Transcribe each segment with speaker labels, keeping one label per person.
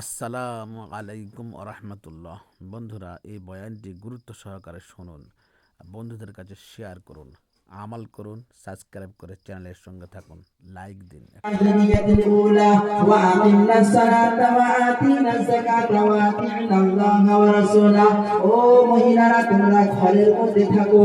Speaker 1: আসসালামু আলাইকুম আরহামতুল্লাহ বন্ধুরা, এই বয়ানটি গুরুত্ব সহকারে শুনুন, বন্ধুদের কাছে শেয়ার করুন, আমল করুন, সাবস্ক্রাইব করে চ্যানেলের সঙ্গে থাকুন, লাইক দিন।
Speaker 2: ও মহিলারা, তোমরা ঘরের মধ্যে থাকো।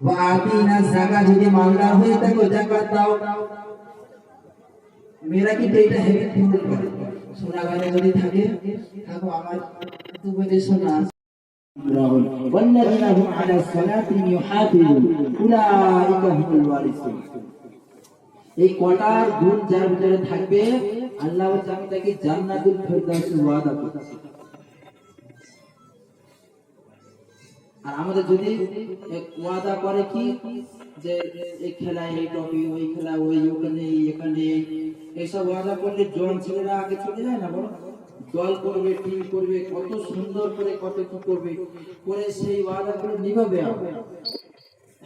Speaker 2: ওয়াতিনা জাকাত যদি মালদার হয়ে থাকো জাকাত দাও মেয়েরা কিন্তু এটা হেভি ফিল করে সোনা গানে যদি থাকে থাকো আমার তুমি শোনা والذين هم على الصلاة يحافظون أولئك هم الوارثون এই কটার গুণ যার ভিতরে থাকবে আল্লাহ আমি তাকে জান্নাতুল ফেরদাউসের ওয়াদা করছি আর আমাদের যদি ওয়াদা করে কি? যে এই খেলায় এই টপি ওই খেলা, ওই ওখানে এখানে, এইসব ওয়াদা করলে জন ছেলেরা আগে চলে যায় না বলো? দল করবে টিম করবে, কত সুন্দর করে কত কি করবে, করে সেই ওয়াদা করে নিভাবে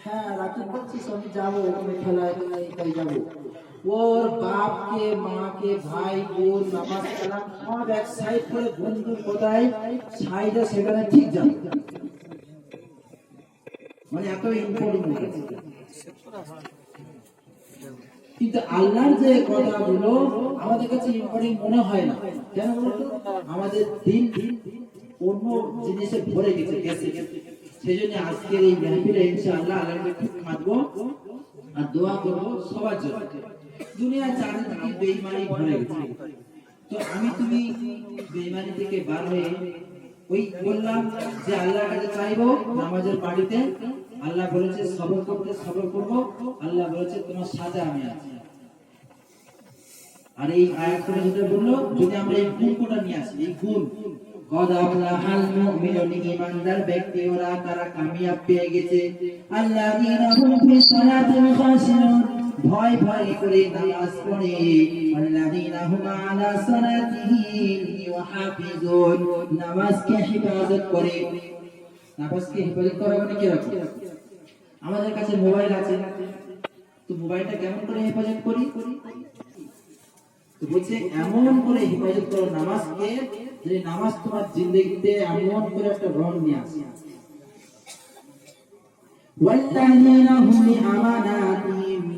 Speaker 2: হ্যাঁ রাখি বলছিস, আমি যাব ওখানে খেলায় তাই যাব। ওর বাপকে, মাকে, ভাই, বোন নামাজ কালাম সব এক সাইড করে বন্ধু কোথায় সাইডে সেখানে ঠিক যাবে। মানে এত ইম্পর্টেন্ট কিন্তু আল্লাহর যে কথাগুলো আমাদের কাছে ইম্পর্টেন্ট মনে হয় না। কেন বলতো? আমাদের দিন অন্য জিনিসে ভরে গেছে গেছে। সেই জন্য আজকের এই মেহফিলে ইনশাআল্লাহ আল্লাহকে খুব মানবো আর দোয়া করব সবার জন্য। দুনিয়া চারিদিকে বেঈমানি ভরে গেছে। তো আমি তুমি বেঈমানি থেকে বার হয়ে ওই বললাম যে আল্লাহর কাছে চাইব নামাজের বাড়িতে। আল্লাহ বলেছে, সবর করতে সবর করব। আল্লাহ বলেছে, তোমার সাজা আমি আছি। আর এই আয়াত করে যেটা বলল, যদি আমরা এই গুণ কোটা নিয়ে আসি, এই গুণ কদ আফলাহাল মুমিনুন ঈমানদার ব্যক্তি ওরা তারা কামিয়াব পেয়ে গেছে। আল্লাযীনা হুম ফি সালাতিহিম খাশিউন ভয় ভয় করে নামাজ পড়ে আল্লাযীনা হুম আলা সালাতিহিম ইউহাফিজুন নামাজকে হিফাজত করে নামাজকে হিফাজত করা মানে কি রাখো আমাদের কাছে মোবাইল আছে তো মোবাইলটা কেমন করে হেফাজত করি তো বলছে এমন করে হেফাজত করো নামাজকে যে নামাজ তোমার জিন্দগিতে এমন করে একটা রং নিয়ে আসে والذين هم لأماناتهم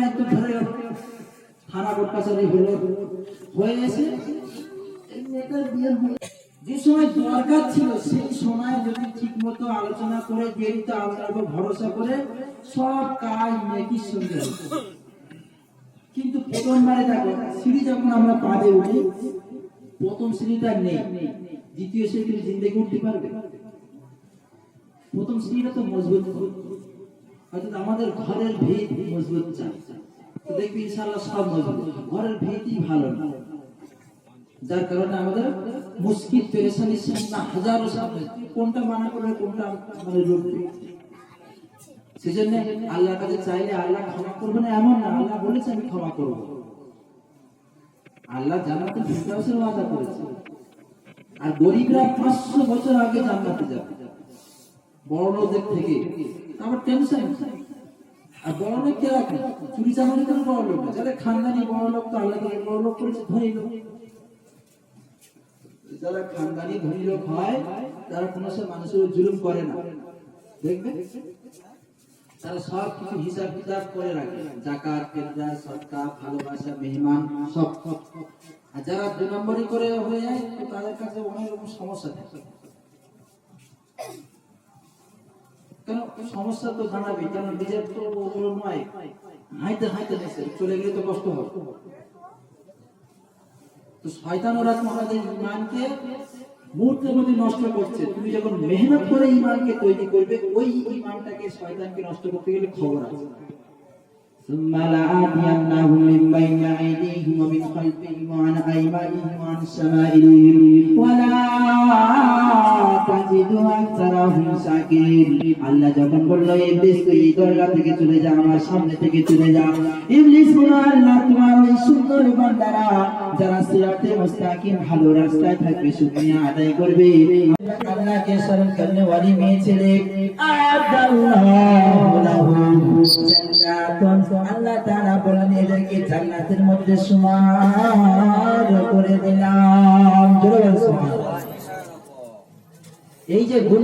Speaker 2: থানা কোর্ট কাছারি হলো, হয়ে গেছে। যে সময় দরকার ছিল, সেই সময় যদি ঠিক মতো আলোচনা করে দিয়ে দিত আল্লাহর উপর ভরসা করে, সব কাজ নেকির সঙ্গে। কিন্তু প্রথমবারে দেখো, সিঁড়ি যখন আমরা পাড়ে উঠি, প্রথম সিঁড়িটা নেই। দ্বিতীয় সিঁড়ি জিন্দগি উঠতে পারবে? প্রথম সিঁড়িটা তো মজবুত। অর্থাৎ আমাদের ঘরের ভিত মজবুত চাই। সব ঘরের ভিতই ভালো না। যার কারণে আমাদের মুশকিল পেরেশানির সামনে হাজারো কোনটা মানা করবে, কোনটা মানে আল্লাহর কাছে চাইলে আল্লাহ ক্ষমা করবে না, এমন না। আল্লাহ বলেছে, আমি ক্ষমা করব। আল্লাহ করেছে। আর গরিবরা পাঁচশো বছর আগে জান্নাতে যাবে। বড় লোকদের থেকে আমার টেনশন আর বড় লোক কে রাখে? চুরি চামারি করে বড় লোক যাদের খানদানি বড় লোক তো আল্লাহ তাকে বড় লোক করেছে ধনী লোক। যারা খানদানি ধনী লোক হয়, তারা কোনো সব মানুষের জুলুম করে না। দেখবে? তারা সব কিছু হিসাব কিতাব করে রাখে। জাকাত, ফেরদা, সদকা, ভালোবাসা, মেহমান, সব। আর যারা দু নম্বরই করে হয়ে যায় তাদের কাছে অনেক রকম সমস্যা থাকে। কেন সমস্যা তো জানাবি কেন নিজের তো ওগুলো নয় হাইতে হাইতে নেছে চলে গেলে তো কষ্ট হবে তো শয়তান ওরা তোমাদের ইমানকে মুহূর্তের মধ্যে নষ্ট করছে তুমি যখন মেহনত করে ইমানকে তৈরি করবে ওই ইমানটাকে শয়তানকে নষ্ট করতে গেলে খবর আছে ثم لآتينهم من بين أيديهم ومن خلفهم وعن أيمانهم وعن شمائلهم ولا আল্লাহ যখন বলল, ইবলিস, তুই এই দরগা থেকে চলে যা, আমার সামনে থেকে চলে যা। ইবলিস বলল আল্লাহ তোমার ওই সুন্দর বান্দারা, যারা সিরাতে মুস্তাকিম, ভালো রাস্তায় থাকবে শুকরিয়া আদায় করবে। আল্লাহকে স্মরণ করলে ওয়ালি মেয়ে ছেলে, আল্লাহ তারা বলেন এদেরকে জান্নাতের মধ্যে সুমার করে দিলাম। এই যে গুণ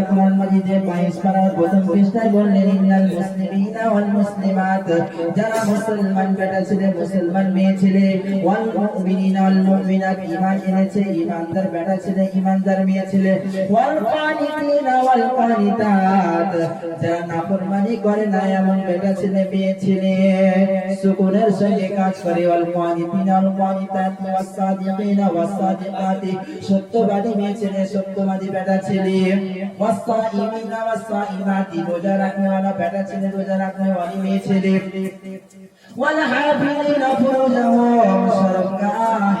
Speaker 2: কোরআন মাজিদে 22 পারার প্রথম পৃষ্ঠায় বললেন ইন্নাল মুসলিমিনা ওয়াল মুসলিমাত। যারা মুসলমান বেটা ছেলে, মুসলমান মেয়ে ছেলে, ওয়াল মুমিনিনা ওয়াল মুমিনাত, ঈমান এনেছে, ঈমানদার বেটা ছেলে, ঈমানদার মেয়ে ছেলে, ওয়াল কানিতিনা ওয়াল কানিতাত। যারা নাফরমানি করে না, এমন বেটা ছেলে, মেয়ে ছেলে। সুকুনের সঙ্গে কাজ করে অল ওয়ানিতিন অল ওয়ানিতাত ওয়াস সাদিকিন ওয়াস সাদিকাত সত্যবাদী মেয়ে ছেলে সত্যবাদী বেটা ছেলে ওয়াস সাইমিন ওয়াস সাইমাতি রোজা রাখনে ওয়ালা বেটা ছেলে রোজা রাখনে ওয়ালি মেয়ে ছেলে ওয়াল হাফিজিন ফুরুজাহুম সরকাহ